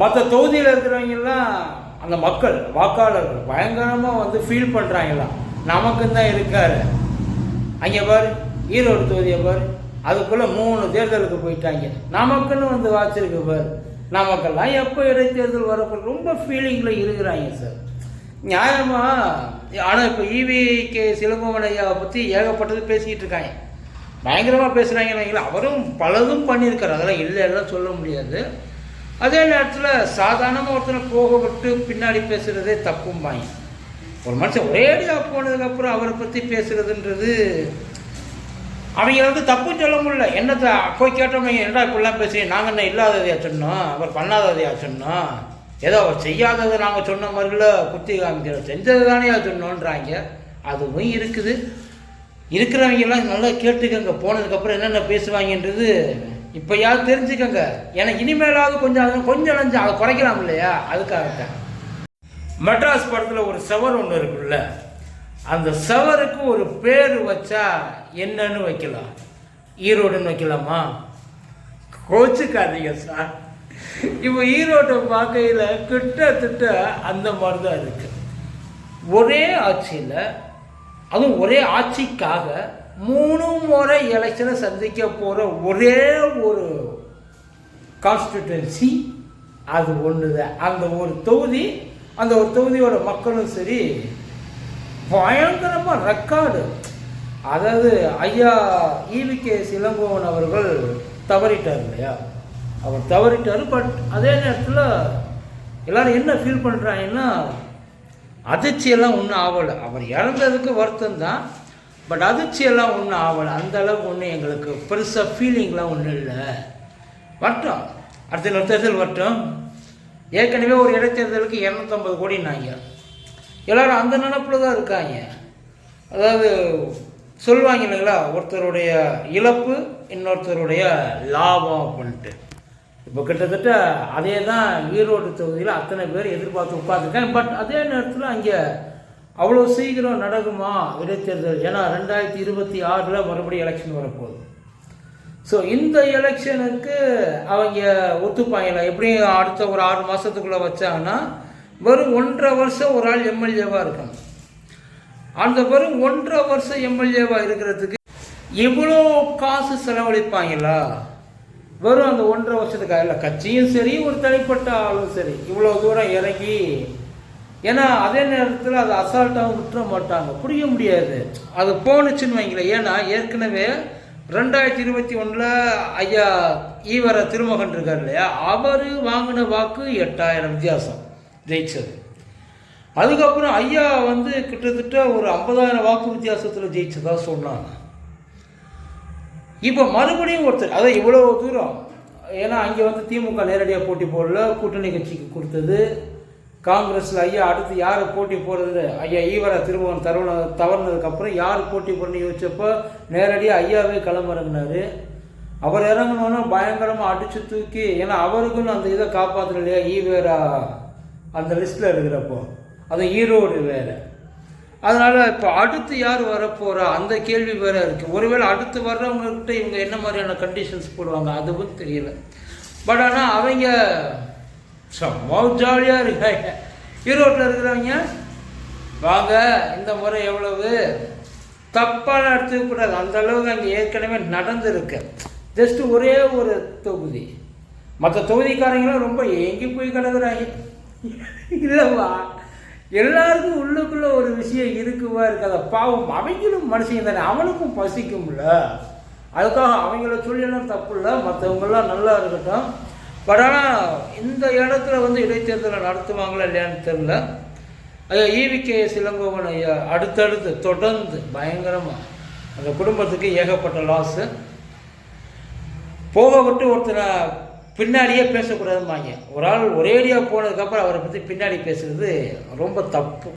மற்ற தொகுதியில் இருக்கிறவங்கெல்லாம் அந்த மக்கள் வாக்காளர்கள் பயங்கரமாக வந்து ஃபீல் பண்ணுறாங்களாம் நமக்கு தான் இருக்காரு. அங்கே பாரு ஈரோடு தொகுதியை பாரு அதுக்குள்ளே மூணு தேர்தலுக்கு போயிட்டாங்க. நமக்குன்னு வந்து வாச்சிருக்கு பாரு. நமக்கெல்லாம் எப்போ இடைத்தேர்தல் வரப்போ ரொம்ப ஃபீலிங்கில் இருக்கிறாங்க சார். நியாயமாக ஆனால் இப்போ ஈவி கே சிலம்பமனையாவை பற்றி ஏகப்பட்டது பேசிக்கிட்டு இருக்காங்க. பயங்கரமாக பேசுகிறாங்க அவரும் பலதும் பண்ணியிருக்காரு. அதெல்லாம் இல்லை எல்லாம் சொல்ல முடியாது. அதே நேரத்தில் சாதாரணமாக ஒருத்தனை போக விட்டு பின்னாடி பேசுகிறதே தப்பும்பாங்க ஒரு மனுஷன் ஒரேடியாக போனதுக்கப்புறம் அவரை பற்றி பேசுகிறதுன்றது அவங்க வந்து தப்பும் சொல்ல முடியல. என்னத்தை போய் கேட்டவங்க என்னடா இப்படிலாம் பேசி நாங்கள் என்ன இல்லாததையா சொன்னோம்? அவர் பண்ணாததையா சொன்னோம்? ஏதோ அவர் செய்யாததை நாங்கள் சொன்ன மாதிரில குத்தி காமிக்கிறோம் செஞ்சது தானே சொன்னோன்றாங்க. அதுவும் இருக்குது. இருக்கிறவங்கெல்லாம் நல்லா கேட்டுக்கங்க. போனதுக்கப்புறம் என்னென்ன பேசுவாங்கன்றது இப்போ தெரிஞ்சுக்கங்க. ஏன்னா இனிமேலாவது கொஞ்சம் கொஞ்சம் நஞ்சம் அதை குறைக்கலாம் இல்லையா? அதுக்காகத்தான். மெட்ராஸ் படத்தில் ஒரு செவர் ஒன்று இருக்குல்ல? அந்த செவருக்கு ஒரு பேர் வச்சா என்னன்னு வைக்கலாம். ஈரோடுன்னு வைக்கலாமா? கோச்சுக்காதீங்க சார். இப்போ ஈரோட்டை பார்க்கையில் கிட்டத்தட்ட அந்த மாதிரி தான் இருக்கு. ஒரே ஆட்சியில் அதுவும் ஒரே ஆட்சிக்காக மூணு முறை எலெக்ஷனை சந்திக்க போகிற ஒரே ஒரு கான்ஸ்டிடுவன்சி அது ஒன்று தான் அந்த ஒரு தொகுதி அந்த ஒரு தொகுதியோட மக்களும் சரி பயங்கரமாக ரெக்கார்டு அதாவது ஐயா ஈவிகே சிலங்கோவன் அவர்கள் தவறிட்டார் இல்லையா? அவர் தவறிட்டார் பட் அதே நேரத்தில் எல்லோரும் என்ன ஃபீல் பண்ணுறாங்கன்னா அதிர்ச்சியெல்லாம் ஒன்றும் ஆகலை. அவர் இறந்ததுக்கு வருத்தம் தான் பட் அதிர்ச்சியெல்லாம் ஒன்றும் ஆகலை. அந்த அளவுக்கு ஒன்றும் எங்களுக்கு பெருசாக ஃபீலிங்லாம் ஒன்றும் இல்லை. வரட்டும். அடுத்த ஒரு தேர்தல் வரட்டும். ஏற்கனவே ஒரு இடைத்தேர்தலுக்கு இரநூத்தம்பது கோடினாங்க எல்லோரும் அந்த நினப்பில் தான் இருக்காங்க. அதாவது சொல்லுவாங்க இல்லைங்களா? ஒருத்தருடைய இழப்பு இன்னொருத்தருடைய லாபம் அப்படின்ட்டு. இப்போ கிட்டத்தட்ட அதே தான் ஈரோடு தொகுதியில் அத்தனை பேர் எதிர்பார்த்து உட்காந்துருக்காங்க பட் அதே நேரத்தில் அங்கே அவ்வளோ சீக்கிரம் நடக்குமா இடைத்தேர்தல்? ஏன்னா ரெண்டாயிரத்தி இருபத்தி ஆறில் மறுபடியும் எலெக்ஷன் வரப்போகுது. ஸோ இந்த எலெக்ஷனுக்கு அவங்க ஒத்துப்பாங்களா? எப்படியும் அடுத்த ஒரு ஆறு மாதத்துக்குள்ளே வச்சாங்கன்னா வெறும் ஒன்றரை வருஷம் ஒரு ஆள் எம்எல்ஏவாக இருக்கணும். அந்த வெறும் ஒன்றரை வருஷம் எம்எல்ஏவாக இருக்கிறதுக்கு இவ்வளோ காசு செலவழிப்பாங்களா? வெறும் அந்த ஒன்றரை வருஷத்துக்காக இல்லை கட்சியும் சரி ஒரு தனிப்பட்ட ஆளும் சரி இவ்வளோ தூரம் இறங்கி ஏன்னா அதே நேரத்தில் அதை அசால்ட்டாகவும் விட்டுற மாட்டாங்க. புரிய முடியாது. அது போணுச்சுன்னு வைங்களேன். ஏன்னா ஏற்கனவே ரெண்டாயிரத்தி இருபத்தி ஒன்றில் ஐயா ஈவர திருமகன் இருக்கார் இல்லையா? அவர் வாங்கின வாக்கு எட்டாயிரம் வித்தியாசம். ஜெயிச்சது. அதுக்கப்புறம் ஐயா வந்து கிட்டத்தட்ட ஒரு ஐம்பதாயிரம் வாக்கு வித்தியாசத்தில் ஜெயிச்சதாக சொன்னாங்க. இப்போ மறுபடியும் ஒருத்தர் அதான் இவ்வளோ தூரம். ஏன்னா அங்கே வந்து திமுக நேரடியாக போட்டி போடல. கூட்டணி கட்சிக்கு கொடுத்தது. காங்கிரஸில் ஐயா அடுத்து யார் போட்டி போடுறது? ஐயா ஈவரா திருமகன் தருண தவறுனதுக்கப்புறம் யார் போட்டி போடணும்னு யோசிச்சப்போ நேரடியாக ஐயாவே களமிறங்கினாரு. அவர் இறங்கினோன்னா பயங்கரமாக அடித்து தூக்கி ஏன்னா அவருக்குன்னு அந்த இதை காப்பாற்றணும் இல்லையா? ஈவேரா அந்த லிஸ்ட்டில் இருக்கிறப்போ. அது ஈரோடு வேறு. அதனால் இப்போ அடுத்து யார் வரப்போகிறா அந்த கேள்வி வேறு இருக்குது ஒருவேளை அடுத்து வர்றவங்கக்கிட்ட இவங்க என்ன மாதிரியான கண்டிஷன்ஸ் போடுவாங்க? அதுவும் தெரியல. பட் ஆனால் அவங்க சும்மா ஜாலியாக இருக்காங்க ஈரோட்டில் இருக்கிறவங்க வாங்க இந்த முறை எவ்வளவு தப்பாக எடுத்துக்கூடாது அந்த அளவுக்கு அங்கே ஏற்கனவே நடந்திருக்கு. ஜஸ்ட் ஒரே ஒரு தொகுதி. மற்ற தொகுதிக்காரங்களும் ரொம்ப ஏங்கி போய் கிடக்குறாங்க. இல்லைவா எல்லாருக்கும் உள்ளுக்குள்ளே ஒரு விஷயம் இருக்குவா இருக்காத. பாவம் அவங்களும் மனுஷங்க தானே. அவனுக்கும் பசிக்கும்ல. அதுக்காக அவங்கள சொல்லலாம் தப்பு இல்லை. மற்றவங்களாம் நல்லா இருக்கட்டும். பட் ஆனால் இந்த இடத்துல வந்து இடைத்தேர்தலை நடத்துவாங்களா இல்லையான்னு தெரில ஐயா ஈவிகே சிலங்கோவன் ஐயா அடுத்தடுத்து தொடர்ந்து பயங்கரமாக அந்த குடும்பத்துக்கு ஏகப்பட்ட லாஸு போக விட்டு ஒருத்தனை பின்னாடியே பேசக்கூடாதும்பாங்க. ஒரு ஆள் ஒரேடியாக போனதுக்கப்புறம் அவரை பற்றி பின்னாடி பேசுகிறது ரொம்ப தப்பு.